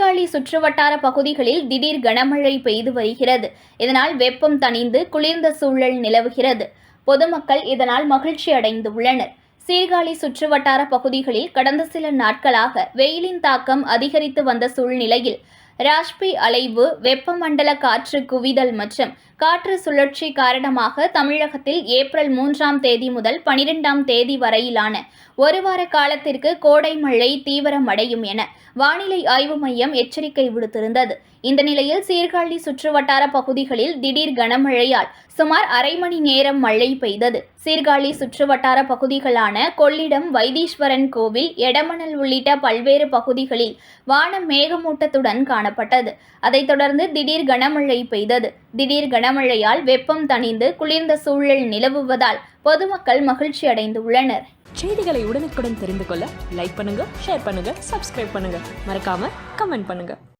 சுற்றுவட்டார பகுதிகளில் திடீர் கனமழை பெய்து வருகிறது. இதனால் வெப்பம் தணிந்து குளிர்ந்த சூழல் நிலவுகிறது. பொதுமக்கள் இதனால் மகிழ்ச்சி அடைந்துள்ளனர் சீர்காழி சுற்றுவட்டார பகுதிகளில் கடந்த சில நாட்களாக வெயிலின் தாக்கம் அதிகரித்து வந்த சூழ்நிலையில் ராஷ்பி அலைவு வெப்பமண்டல காற்று குவிதல் மற்றும் காற்று சுழற்சி காரணமாக தமிழகத்தில் ஏப்ரல் மூன்றாம் தேதி முதல் பனிரெண்டாம் தேதி வரையிலான ஒரு வார காலத்திற்கு கோடை மழை தீவிரமடையும் என வானிலை ஆய்வு மையம் எச்சரிக்கை விடுத்திருந்தது. இந்த நிலையில் சீர்காழி சுற்றுவட்டார பகுதிகளில் திடீர் கனமழையால் சுமார் அரை மணி நேரம் மழை பெய்தது. சீர்காழி சுற்றுவட்டார பகுதிகளான கொள்ளிடம் வைத்தீஸ்வரன் கோவில் எடமணல் உள்ளிட்ட பல்வேறு பகுதிகளில் வானம் மேகமூட்டத்துடன் காண காணப்பட்டது. அதைத் தொடர்ந்து திடீர் கனமழை பெய்தது. திடீர் கனமழையால் வெப்பம் தணிந்து குளிர்ந்த சூழல் நிலவுவதால் பொதுமக்கள் மகிழ்ச்சி அடைந்துள்ளனர். செய்திகளை உடனுக்குடன் தெரிந்து கொள்ள லைக் பண்ணுங்க ஷேர் பண்ணுங்க சப்ஸ்கிரைப் பண்ணுங்க. மறக்காம கமெண்ட் பண்ணுங்க.